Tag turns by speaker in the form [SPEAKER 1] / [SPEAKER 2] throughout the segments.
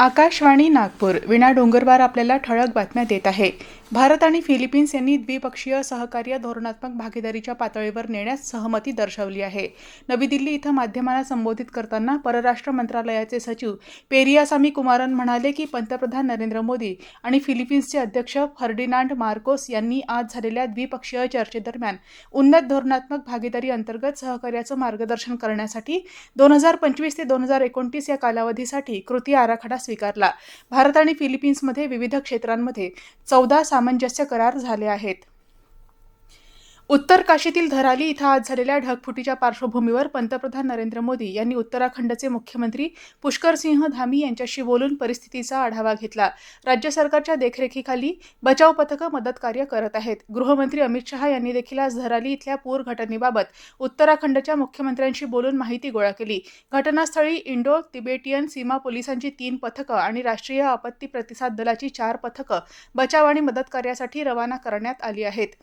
[SPEAKER 1] आकाशवाणी नागपूर विणा डोंगरवार आपल्याला ठळक बातम्या देत आहे भारत आणि फिलिपिन्स यांनी द्विपक्षीय सहकार्य धोरणात्मक भागीदारीच्या पातळीवर नेण्यास सहमती दर्शवली आहे नवी दिल्ली इथं माध्यमांना संबोधित करताना परराष्ट्र मंत्रालयाचे सचिव पेरियासामी कुमारन म्हणाले की पंतप्रधान नरेंद्र मोदी आणि फिलिपिन्सचे अध्यक्ष फर्डिनांड मार्कोस यांनी आज झालेल्या द्विपक्षीय चर्चेदरम्यान उन्नत धोरणात्मक भागीदारी अंतर्गत सहकार्याचं मार्गदर्शन करण्यासाठी दोन हजार पंचवीस ते दोन हजार एकोणतीस या कालावधीसाठी कृती आराखडा स्वीकारला भारत आणि फिलिपिन्समध्ये विविध क्षेत्रांमध्ये चौदा सामंजस्य करार झाले आहेत उत्तर काशीतील धराली इथं आज झालेल्या ढगफुटीच्या पार्श्वभूमीवर पंतप्रधान नरेंद्र मोदी यांनी उत्तराखंडचे मुख्यमंत्री पुष्कर सिंह धामी यांच्याशी बोलून परिस्थितीचा आढावा घेतला राज्य सरकारच्या देखरेखीखाली बचाव पथकं मदत कार्य करत आहेत गृहमंत्री अमित शहा यांनी देखील आज धराली इथल्या पूर घटनेबाबत उत्तराखंडच्या मुख्यमंत्र्यांशी बोलून माहिती गोळा केली घटनास्थळी इंडो तिबेटियन सीमा पोलिसांची तीन पथकं आणि राष्ट्रीय आपत्ती प्रतिसाद दलाची चार पथकं बचाव आणि मदत कार्यासाठी रवाना करण्यात आली आहेत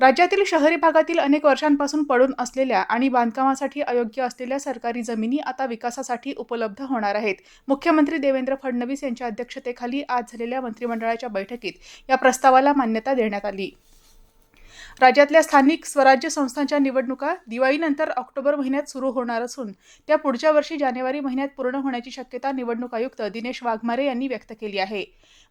[SPEAKER 1] राज्यातील शहरी भागातील अनेक वर्षांपासून पडून असलेल्या आणि बांधकामासाठी अयोग्य असलेल्या सरकारी जमिनी आता विकासासाठी उपलब्ध होणार आहेत मुख्यमंत्री देवेंद्र फडणवीस यांच्या अध्यक्षतेखाली आज झालेल्या मंत्रिमंडळाच्या बैठकीत या प्रस्तावाला मान्यता देण्यात आली राज्यातल्या स्थानिक स्वराज्य संस्थांच्या निवडणुका दिवाळीनंतर ऑक्टोबर महिन्यात सुरू होणार असून त्या पुढच्या वर्षी जानेवारी महिन्यात पूर्ण होण्याची शक्यता निवडणूक आयुक्त दिनेश वाघमारे यांनी व्यक्त केली आहे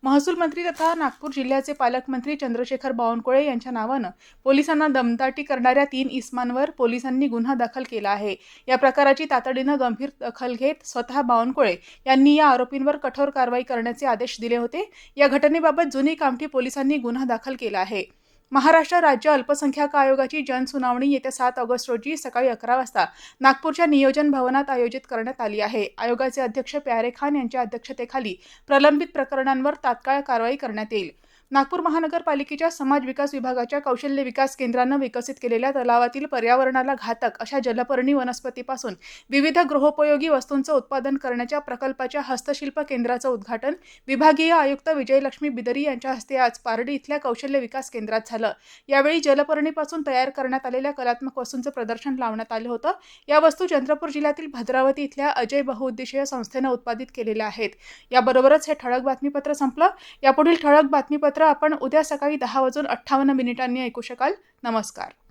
[SPEAKER 1] महसूल मंत्री तथा नागपूर जिल्ह्याचे पालकमंत्री चंद्रशेखर बावनकुळे यांच्या नावानं पोलिसांना दमदाटी करणाऱ्या तीन इस्मांवर पोलिसांनी गुन्हा दाखल केला आहे या प्रकाराची तातडीनं गंभीर दखल घेत स्वतः बावनकुळे यांनी या आरोपींवर कठोर कारवाई करण्याचे आदेश दिले होते या घटनेबाबत जुनी कामठी पोलिसांनी गुन्हा दाखल केला आहे महाराष्ट्र राज्य अल्पसंख्याक आयोगाची जनसुनावणी येत्या सात ऑगस्ट रोजी सकाळी अकरा वाजता नागपूरच्या नियोजन भवनात आयोजित करण्यात आली आहे आयोगाचे अध्यक्ष प्यारे खान यांच्या अध्यक्षतेखाली प्रलंबित प्रकरणांवर तात्काळ कारवाई करण्यात येईल नागपूर महानगरपालिकेच्या समाज विकास विभागाच्या कौशल्य विकास केंद्रानं विकसित केलेल्या तलावातील पर्यावरणाला घातक अशा जलपर्णी वनस्पतीपासून विविध गृहोपयोगी वस्तूंचं उत्पादन करण्याच्या प्रकल्पाच्या हस्तशिल्प केंद्राचं उद्घाटन विभागीय आयुक्त विजयलक्ष्मी बिदरी यांच्या हस्ते आज पारडी इथल्या कौशल्य विकास केंद्रात झालं यावेळी जलपर्णीपासून तयार करण्यात आलेल्या कलात्मक वस्तूंचं प्रदर्शन लावण्यात आलं होतं या वस्तू चंद्रपूर जिल्ह्यातील भद्रावती इथल्या अजय बहुउद्देशीय संस्थेनं उत्पादित केलेल्या आहेत याबरोबरच हे ठळक बातमीपत्र संपलं यापुढील ठळक बातमीपत्र आपण उद्या सकाळी दहा वाजून अठ्ठावन्न मिनिटांनी ऐकू शकाल नमस्कार